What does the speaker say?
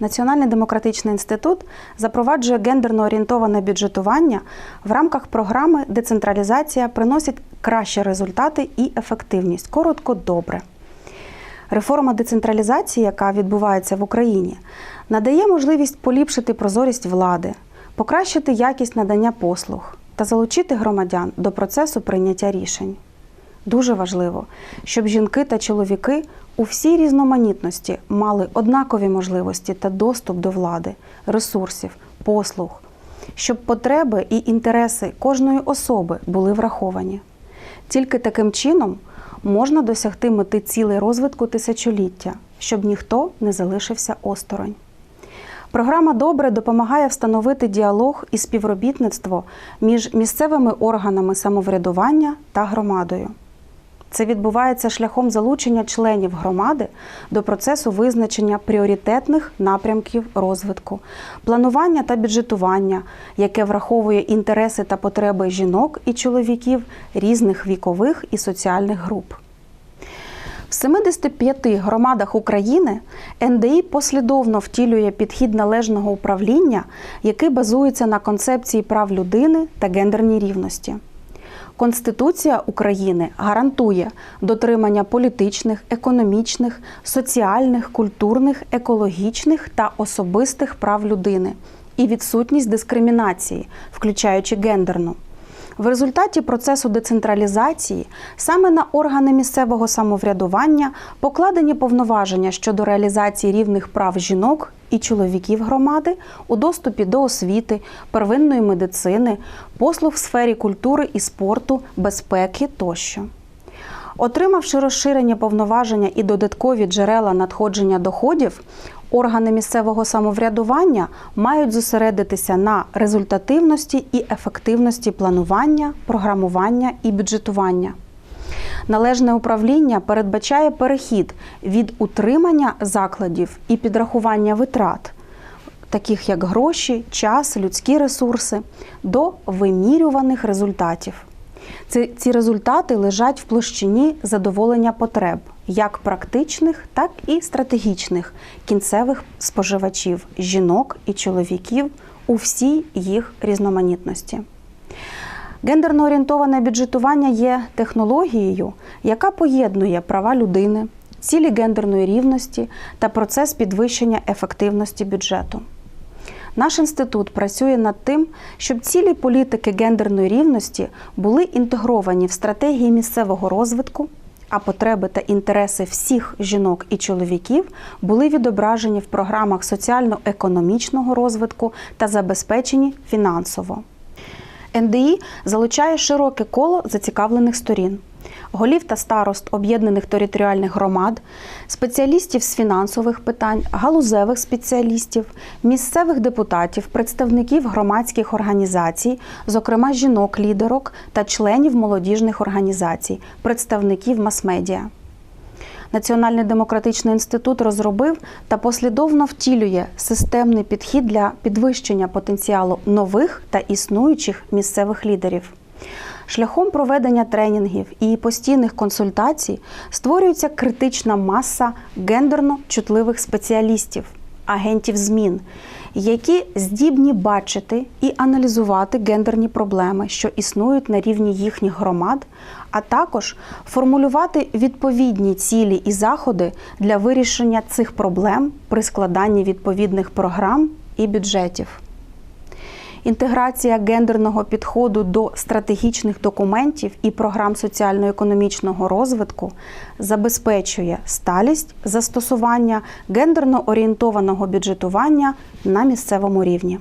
Національний демократичний інститут запроваджує гендерно орієнтоване бюджетування в рамках програми Децентралізація приносить кращі результати і ефективність. Коротко, добре. Реформа децентралізації, яка відбувається в Україні, надає можливість поліпшити прозорість влади, покращити якість надання послуг та залучити громадян до процесу прийняття рішень. Дуже важливо, щоб жінки та чоловіки у всій різноманітності мали однакові можливості та доступ до влади, ресурсів, послуг, щоб потреби і інтереси кожної особи були враховані. Тільки таким чином можна досягти мети цілей розвитку тисячоліття, щоб ніхто не залишився осторонь. Програма Добре допомагає встановити діалог і співробітництво між місцевими органами самоврядування та громадою. Це відбувається шляхом залучення членів громади до процесу визначення пріоритетних напрямків розвитку, планування та бюджетування, яке враховує інтереси та потреби жінок і чоловіків різних вікових і соціальних груп. В 75 громадах України НДІ послідовно втілює підхід належного управління, який базується на концепції прав людини та гендерній рівності. Конституція України гарантує дотримання політичних, економічних, соціальних, культурних, екологічних та особистих прав людини і відсутність дискримінації, включаючи гендерну. В результаті процесу децентралізації саме на органи місцевого самоврядування покладені повноваження щодо реалізації рівних прав жінок і чоловіків громади у доступі до освіти, первинної медицини, послуг в сфері культури і спорту, безпеки тощо. Отримавши розширені повноваження і додаткові джерела надходження доходів, органи місцевого самоврядування мають зосередитися на результативності і ефективності планування, програмування і бюджетування. Належне управління передбачає перехід від утримання закладів і підрахування витрат, таких як гроші, час, людські ресурси, до вимірюваних результатів. Ці, результати лежать в площині задоволення потреб як практичних, так і стратегічних кінцевих споживачів жінок і чоловіків у всій їх різноманітності. Гендерно орієнтоване бюджетування є технологією, яка поєднує права людини, цілі гендерної рівності та процес підвищення ефективності бюджету. Наш інститут працює над тим, щоб цілі політики гендерної рівності були інтегровані в стратегії місцевого розвитку, а потреби та інтереси всіх жінок і чоловіків були відображені в програмах соціально-економічного розвитку та забезпечені фінансово. НДІ залучає широке коло зацікавлених сторін. Голів та старост об'єднаних територіальних громад, спеціалістів з фінансових питань, галузевих спеціалістів, місцевих депутатів, представників громадських організацій, зокрема жінок-лідерок та членів молодіжних організацій, представників мас-медіа. Національний демократичний інститут розробив та послідовно втілює системний підхід для підвищення потенціалу нових та існуючих місцевих лідерів. Шляхом проведення тренінгів і постійних консультацій створюється критична маса гендерно чутливих спеціалістів, агентів змін, які здібні бачити і аналізувати гендерні проблеми, що існують на рівні їхніх громад, а також формулювати відповідні цілі і заходи для вирішення цих проблем при складанні відповідних програм і бюджетів. Інтеграція гендерного підходу до стратегічних документів і програм соціально-економічного розвитку забезпечує сталість застосування гендерно орієнтованого бюджетування на місцевому рівні.